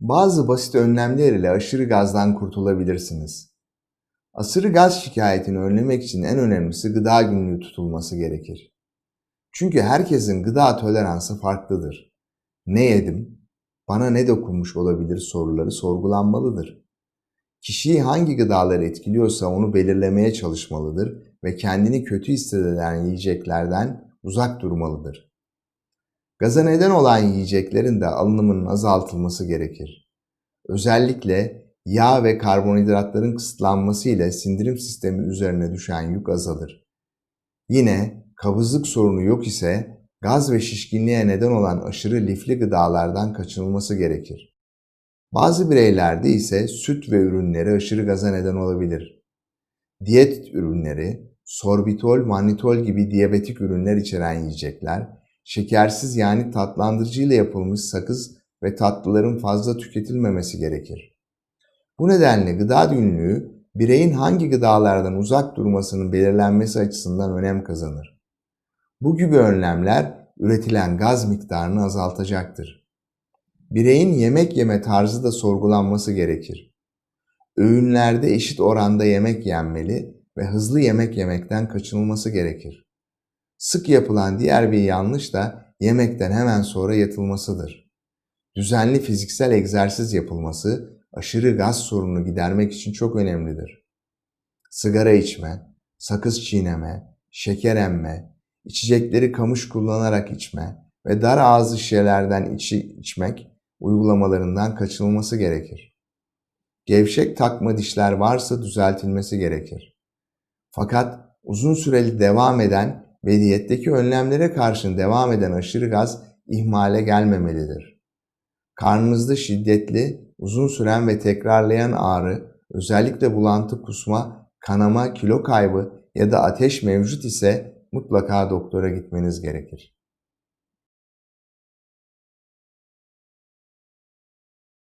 Bazı basit önlemler ile aşırı gazdan kurtulabilirsiniz. Aşırı gaz şikayetini önlemek için en önemlisi gıda günlüğü tutulması gerekir. Çünkü herkesin gıda toleransı farklıdır. Ne yedim, bana ne dokunmuş olabilir soruları sorgulanmalıdır. Kişiyi hangi gıdalar etkiliyorsa onu belirlemeye çalışmalıdır ve kendini kötü hissedilen yiyeceklerden uzak durmalıdır. Gaza neden olan yiyeceklerin de alınımının azaltılması gerekir. Özellikle yağ ve karbonhidratların kısıtlanması ile sindirim sistemi üzerine düşen yük azalır. Yine kabızlık sorunu yok ise gaz ve şişkinliğe neden olan aşırı lifli gıdalardan kaçınılması gerekir. Bazı bireylerde ise süt ve ürünleri aşırı gaza neden olabilir. Diyet ürünleri, sorbitol, mannitol gibi diyabetik ürünler içeren yiyecekler, şekersiz yani tatlandırıcı ile yapılmış sakız ve tatlıların fazla tüketilmemesi gerekir. Bu nedenle gıda günlüğü bireyin hangi gıdalardan uzak durmasının belirlenmesi açısından önem kazanır. Bu gibi önlemler üretilen gaz miktarını azaltacaktır. Bireyin yemek yeme tarzı da sorgulanması gerekir. Öğünlerde eşit oranda yemek yenmeli ve hızlı yemek yemekten kaçınılması gerekir. Sık yapılan diğer bir yanlış da yemekten hemen sonra yatılmasıdır. Düzenli fiziksel egzersiz yapılması aşırı gaz sorununu gidermek için çok önemlidir. Sigara içme, sakız çiğneme, şeker emme, içecekleri kamış kullanarak içme ve dar ağızlı şişelerden içi içmek uygulamalarından kaçınılması gerekir. Gevşek takma dişler varsa düzeltilmesi gerekir. Fakat uzun süreli devam eden ve diyetteki önlemlere karşın devam eden aşırı gaz ihmale gelmemelidir. Karnınızda şiddetli, uzun süren ve tekrarlayan ağrı, özellikle bulantı kusma, kanama, kilo kaybı ya da ateş mevcut ise mutlaka doktora gitmeniz gerekir.